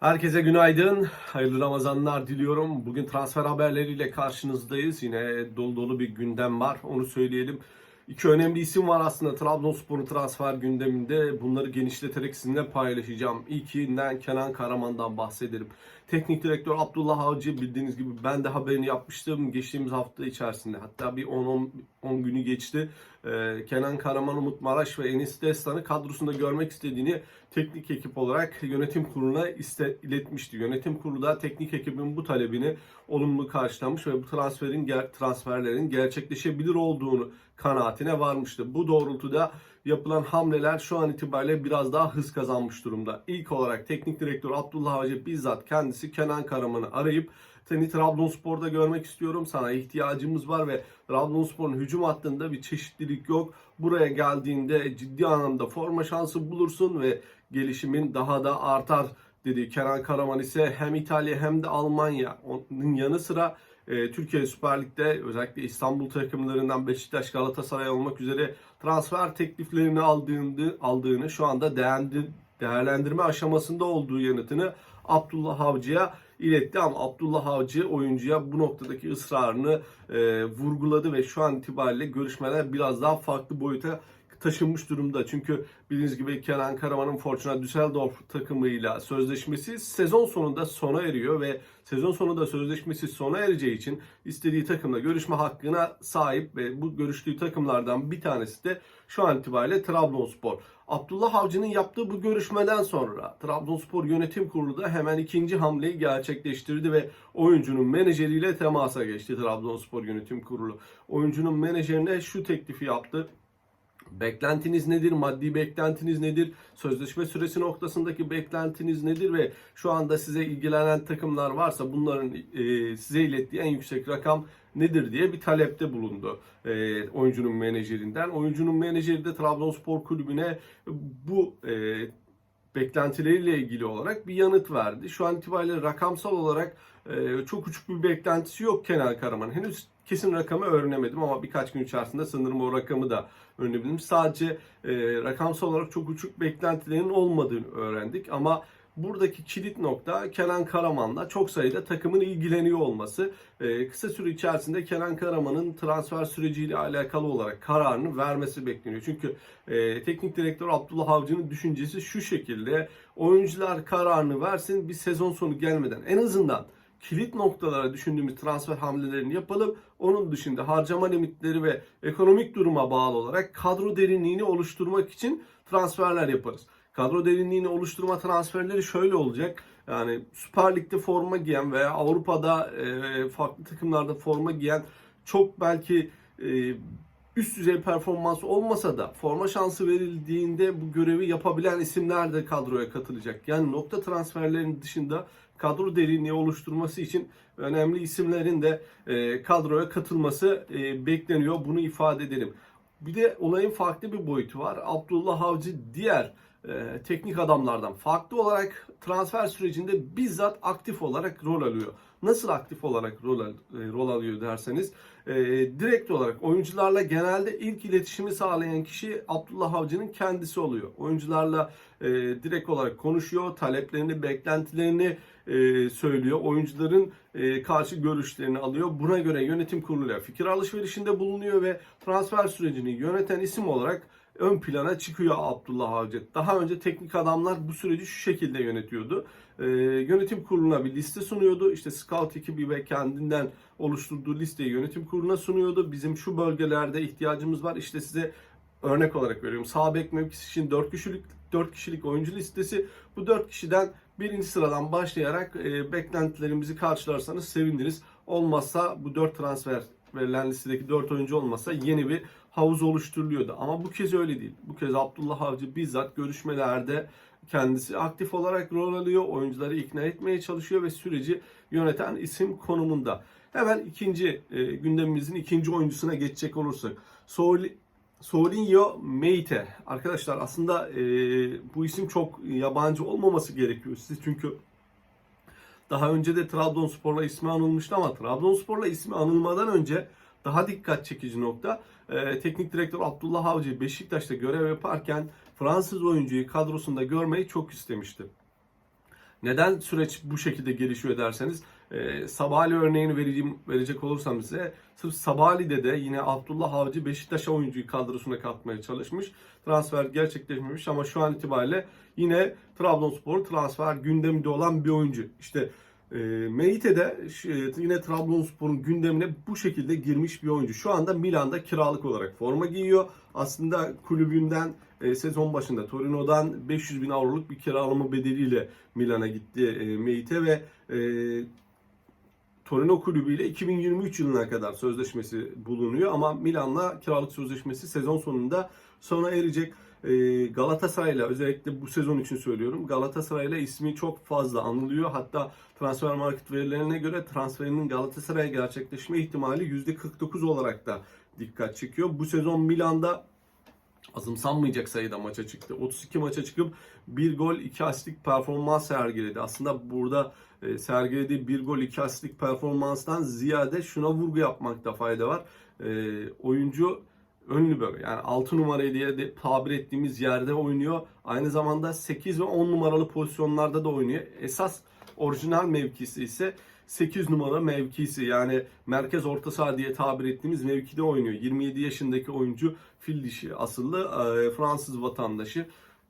Herkese günaydın. Hayırlı Ramazanlar diliyorum. Bugün transfer haberleriyle karşınızdayız. Yine dolu dolu bir gündem var. Onu söyleyelim. İki önemli isim var aslında Trabzonspor'un transfer gündeminde. Bunları genişleterek sizinle paylaşacağım. İlkinden Kenan Karaman'dan bahsedelim. Teknik direktör Abdullah Avcı bildiğiniz gibi ben de haberini yapmıştım geçtiğimiz hafta içerisinde. Hatta bir 10 10 günü geçti. Ee, Kenan Karaman, Umut Maraş ve Enis Destan'ı kadrosunda görmek istediğini teknik ekip olarak yönetim kuruluna iste, iletmişti. Yönetim kurulu da teknik ekibin bu talebini olumlu karşılamış ve bu transferin ger- transferlerin gerçekleşebilir olduğunu kanaatine varmıştı. Bu doğrultuda yapılan hamleler şu an itibariyle biraz daha hız kazanmış durumda. İlk olarak teknik direktör Abdullah Avcı bizzat kendisi Kenan Karaman'ı arayıp seni Trabzonspor'da görmek istiyorum. Sana ihtiyacımız var ve Trabzonspor'un hücum hattında bir çeşitlilik yok. Buraya geldiğinde ciddi anlamda forma şansı bulursun ve gelişimin daha da artar dedi. Kenan Karaman ise hem İtalya hem de Almanya onun yanı sıra e, Türkiye Süper Lig'de özellikle İstanbul takımlarından Beşiktaş, Galatasaray olmak üzere transfer tekliflerini aldığını, aldığını şu anda değerlendir, değerlendirme aşamasında olduğu yanıtını Abdullah Avcı'ya iletti. Ama Abdullah Avcı oyuncuya bu noktadaki ısrarını e, vurguladı ve şu an itibariyle görüşmeler biraz daha farklı boyuta taşınmış durumda. Çünkü bildiğiniz gibi Kenan Karaman'ın Fortuna Düsseldorf takımıyla sözleşmesi sezon sonunda sona eriyor ve sezon sonunda sözleşmesi sona ereceği için istediği takımla görüşme hakkına sahip ve bu görüştüğü takımlardan bir tanesi de şu an itibariyle Trabzonspor. Abdullah Avcı'nın yaptığı bu görüşmeden sonra Trabzonspor Yönetim Kurulu da hemen ikinci hamleyi gerçekleştirdi ve oyuncunun menajeriyle temasa geçti Trabzonspor Yönetim Kurulu. Oyuncunun menajerine şu teklifi yaptı. Beklentiniz nedir? Maddi beklentiniz nedir? Sözleşme süresi noktasındaki beklentiniz nedir? Ve şu anda size ilgilenen takımlar varsa bunların e, size ilettiği en yüksek rakam nedir diye bir talepte bulundu e, oyuncunun menajerinden. Oyuncunun menajeri de Trabzonspor Kulübü'ne bu e, beklentileriyle ilgili olarak bir yanıt verdi. Şu an itibariyle rakamsal olarak e, çok uçuk bir beklentisi yok Kenan Karaman. Henüz kesin rakamı öğrenemedim ama birkaç gün içerisinde sanırım o rakamı da öğrenebildim. Sadece e, rakamsal olarak çok uçuk beklentilerin olmadığını öğrendik ama buradaki kilit nokta Kenan Karaman'la çok sayıda takımın ilgileniyor olması. Ee, kısa süre içerisinde Kenan Karaman'ın transfer süreciyle alakalı olarak kararını vermesi bekleniyor. Çünkü e, teknik direktör Abdullah Avcı'nın düşüncesi şu şekilde. Oyuncular kararını versin bir sezon sonu gelmeden en azından kilit noktalara düşündüğümüz transfer hamlelerini yapalım. Onun dışında harcama limitleri ve ekonomik duruma bağlı olarak kadro derinliğini oluşturmak için transferler yaparız. Kadro derinliğini oluşturma transferleri şöyle olacak. Yani Süper Lig'de forma giyen veya Avrupa'da e, farklı takımlarda forma giyen çok belki e, üst düzey performans olmasa da forma şansı verildiğinde bu görevi yapabilen isimler de kadroya katılacak. Yani nokta transferlerinin dışında kadro derinliği oluşturması için önemli isimlerin de e, kadroya katılması e, bekleniyor. Bunu ifade edelim. Bir de olayın farklı bir boyutu var. Abdullah Avcı diğer e, teknik adamlardan farklı olarak transfer sürecinde bizzat aktif olarak rol alıyor. Nasıl aktif olarak rol, e, rol alıyor derseniz e, direkt olarak oyuncularla genelde ilk iletişimi sağlayan kişi Abdullah Avcı'nın kendisi oluyor. Oyuncularla e, direkt olarak konuşuyor, taleplerini, beklentilerini söylüyor. Oyuncuların karşı görüşlerini alıyor. Buna göre yönetim kuruluyla fikir alışverişinde bulunuyor ve transfer sürecini yöneten isim olarak ön plana çıkıyor Abdullah Avcı. Daha önce teknik adamlar bu süreci şu şekilde yönetiyordu. Ee, yönetim kuruluna bir liste sunuyordu. İşte scout ekibi ve kendinden oluşturduğu listeyi yönetim kuruluna sunuyordu. Bizim şu bölgelerde ihtiyacımız var. İşte size örnek olarak veriyorum. Sağ bek mevkisi için 4 kişilik 4 kişilik oyuncu listesi. Bu 4 kişiden birinci sıradan başlayarak e, beklentilerimizi karşılarsanız seviniriz. Olmazsa bu 4 transfer verilen listedeki 4 oyuncu olmasa yeni bir havuz oluşturuluyordu. Ama bu kez öyle değil. Bu kez Abdullah Avcı bizzat görüşmelerde kendisi aktif olarak rol alıyor. Oyuncuları ikna etmeye çalışıyor ve süreci yöneten isim konumunda. Hemen ikinci e, gündemimizin ikinci oyuncusuna geçecek olursak. Soli, Solinho Meite. Arkadaşlar aslında e, bu isim çok yabancı olmaması gerekiyor size çünkü daha önce de Trabzonspor'la ismi anılmıştı ama Trabzonspor'la ismi anılmadan önce daha dikkat çekici nokta e, teknik direktör Abdullah Avcı Beşiktaş'ta görev yaparken Fransız oyuncuyu kadrosunda görmeyi çok istemişti. Neden süreç bu şekilde gelişiyor derseniz e, Sabali örneğini vereceğim, verecek olursam size sırf Sabali'de de yine Abdullah Avcı Beşiktaş'a oyuncuyu kadrosuna katmaya çalışmış. Transfer gerçekleşmemiş ama şu an itibariyle yine Trabzonspor transfer gündeminde olan bir oyuncu. İşte e, de e, yine Trabzonspor'un gündemine bu şekilde girmiş bir oyuncu. Şu anda Milan'da kiralık olarak forma giyiyor. Aslında kulübünden e, sezon başında Torino'dan 500 bin avroluk bir kiralama bedeliyle Milan'a gitti e, Meite ve e, Torino kulübüyle 2023 yılına kadar sözleşmesi bulunuyor ama Milan'la kiralık sözleşmesi sezon sonunda sona erecek. Ee, Galatasaray'la özellikle bu sezon için söylüyorum. Galatasaray'la ismi çok fazla anılıyor. Hatta transfer market verilerine göre transferinin Galatasaray'a gerçekleşme ihtimali %49 olarak da dikkat çekiyor. Bu sezon Milan'da azımsanmayacak sayıda maça çıktı. 32 maça çıkıp 1 gol 2 asistlik performans sergiledi. Aslında burada e, sergilediği 1 gol 2 asistlik performanstan ziyade şuna vurgu yapmakta fayda var. E, oyuncu ön libero yani 6 numara diye de tabir ettiğimiz yerde oynuyor. Aynı zamanda 8 ve 10 numaralı pozisyonlarda da oynuyor. Esas orijinal mevkisi ise 8 numara mevkisi yani merkez orta saha diye tabir ettiğimiz mevkide oynuyor. 27 yaşındaki oyuncu fil dişi asıllı e, Fransız vatandaşı.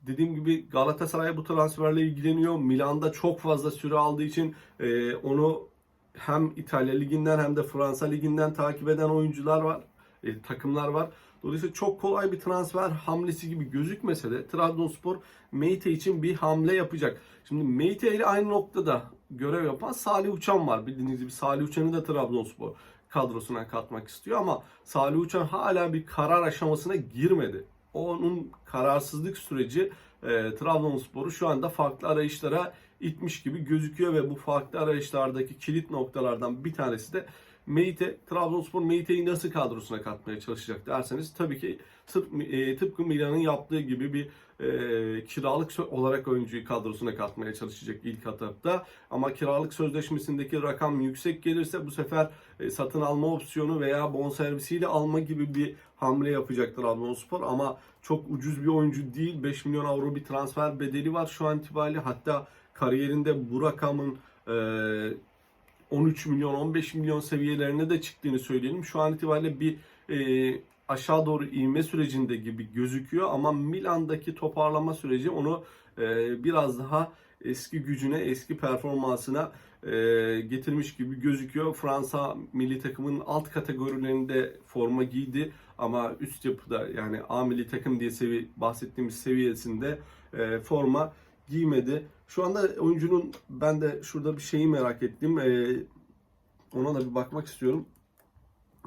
Dediğim gibi Galatasaray bu transferle ilgileniyor. Milan'da çok fazla süre aldığı için e, onu hem İtalya Ligi'nden hem de Fransa Ligi'nden takip eden oyuncular var, e, takımlar var. Dolayısıyla çok kolay bir transfer hamlesi gibi gözükmese de Trabzonspor Meite için bir hamle yapacak. Şimdi Meite ile aynı noktada görev yapan Salih Uçan var. Bildiğiniz gibi Salih Uçan'ı da Trabzonspor kadrosuna katmak istiyor ama Salih Uçan hala bir karar aşamasına girmedi. Onun kararsızlık süreci e, Trabzonspor'u şu anda farklı arayışlara itmiş gibi gözüküyor ve bu farklı arayışlardaki kilit noktalardan bir tanesi de Meite, Trabzonspor Meite'yi nasıl kadrosuna katmaya çalışacak derseniz tabii ki sırf, e, tıpkı Milan'ın yaptığı gibi bir e, kiralık olarak oyuncuyu kadrosuna katmaya çalışacak ilk etapta. Ama kiralık sözleşmesindeki rakam yüksek gelirse bu sefer e, satın alma opsiyonu veya bonservisiyle alma gibi bir hamle yapacak Trabzonspor. Ama çok ucuz bir oyuncu değil. 5 milyon avro bir transfer bedeli var şu an itibariyle. Hatta kariyerinde bu rakamın e, 13 milyon 15 milyon seviyelerine de çıktığını söyleyelim. Şu an itibariyle bir e, aşağı doğru inme sürecinde gibi gözüküyor ama Milan'daki toparlama süreci onu e, biraz daha eski gücüne, eski performansına e, getirmiş gibi gözüküyor. Fransa milli takımın alt kategorilerinde forma giydi ama üst yapıda yani A milli takım diye sevi bahsettiğimiz seviyesinde e, forma giymedi. Şu anda oyuncunun ben de şurada bir şeyi merak ettim. E, ona da bir bakmak istiyorum.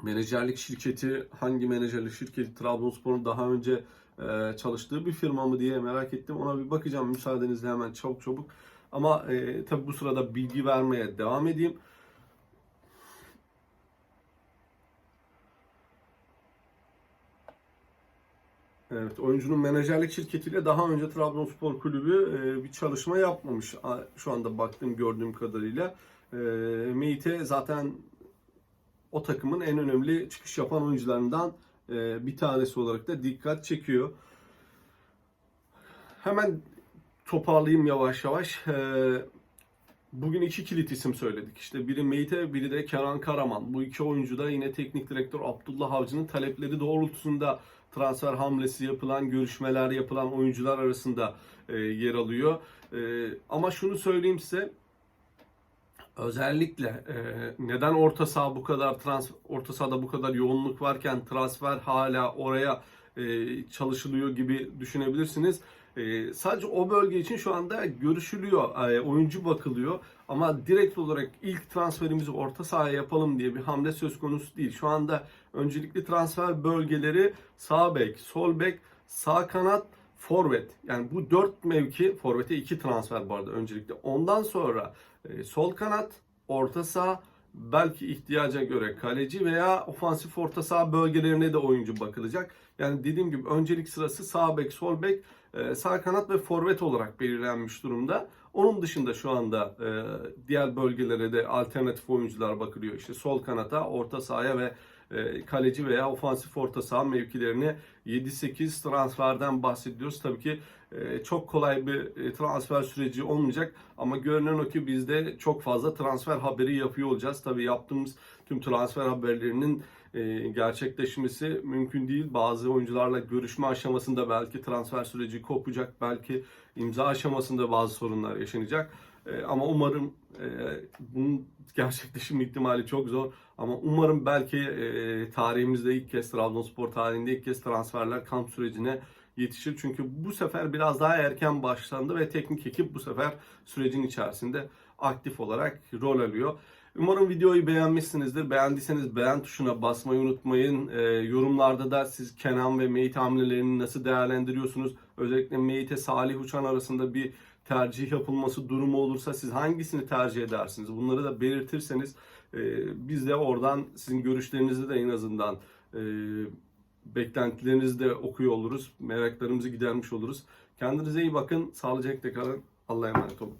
Menajerlik şirketi hangi menajerlik şirketi Trabzonspor'un daha önce e, çalıştığı bir firma mı diye merak ettim. Ona bir bakacağım müsaadenizle hemen çabuk çabuk. Ama e, tabi bu sırada bilgi vermeye devam edeyim. Evet, oyuncunun menajerlik şirketiyle daha önce Trabzonspor Kulübü e, bir çalışma yapmamış. Şu anda baktığım gördüğüm kadarıyla. E, Meite zaten o takımın en önemli çıkış yapan oyuncularından e, bir tanesi olarak da dikkat çekiyor. Hemen toparlayayım yavaş yavaş. E, Bugün iki kilit isim söyledik. İşte biri Meite, biri de Kenan Karaman. Bu iki oyuncu da yine teknik direktör Abdullah Avcı'nın talepleri doğrultusunda transfer hamlesi yapılan, görüşmeler yapılan oyuncular arasında e, yer alıyor. E, ama şunu söyleyeyim size. Özellikle e, neden orta saha bu kadar trans orta sahada bu kadar yoğunluk varken transfer hala oraya e, çalışılıyor gibi düşünebilirsiniz. E, sadece o bölge için şu anda görüşülüyor, e, oyuncu bakılıyor ama direkt olarak ilk transferimizi orta sahaya yapalım diye bir hamle söz konusu değil. Şu anda öncelikli transfer bölgeleri sağ bek, sol bek, sağ kanat, forvet. Yani bu dört mevki, forvete iki transfer bu arada öncelikle. Ondan sonra e, sol kanat, orta saha, belki ihtiyaca göre kaleci veya ofansif orta saha bölgelerine de oyuncu bakılacak. Yani dediğim gibi öncelik sırası sağ bek, sol bek, e, sağ kanat ve forvet olarak belirlenmiş durumda. Onun dışında şu anda e, diğer bölgelere de alternatif oyuncular bakılıyor. İşte sol kanata, orta sahaya ve e, kaleci veya ofansif orta saha mevkilerine 7-8 transferden bahsediyoruz. Tabii ki çok kolay bir e, transfer süreci olmayacak. Ama görünen o ki biz de çok fazla transfer haberi yapıyor olacağız. Tabii yaptığımız tüm transfer haberlerinin e, gerçekleşmesi mümkün değil. Bazı oyuncularla görüşme aşamasında belki transfer süreci kopacak, belki imza aşamasında bazı sorunlar yaşanacak. E, ama umarım bunun gerçekleşim ihtimali çok zor. Ama umarım belki tarihimizde ilk kez Trabzonspor tarihinde ilk kez transferler kamp sürecine yetişir. Çünkü bu sefer biraz daha erken başlandı ve teknik ekip bu sefer sürecin içerisinde aktif olarak rol alıyor. Umarım videoyu beğenmişsinizdir. Beğendiyseniz beğen tuşuna basmayı unutmayın. Ee, yorumlarda da siz Kenan ve Meyit hamlelerini nasıl değerlendiriyorsunuz? Özellikle Meyit'e Salih Uçan arasında bir tercih yapılması durumu olursa siz hangisini tercih edersiniz? Bunları da belirtirseniz e, biz de oradan sizin görüşlerinizi de en azından e, beklentilerinizi de okuyor oluruz. Meraklarımızı gidermiş oluruz. Kendinize iyi bakın. Sağlıcakla kalın. Allah'a emanet olun.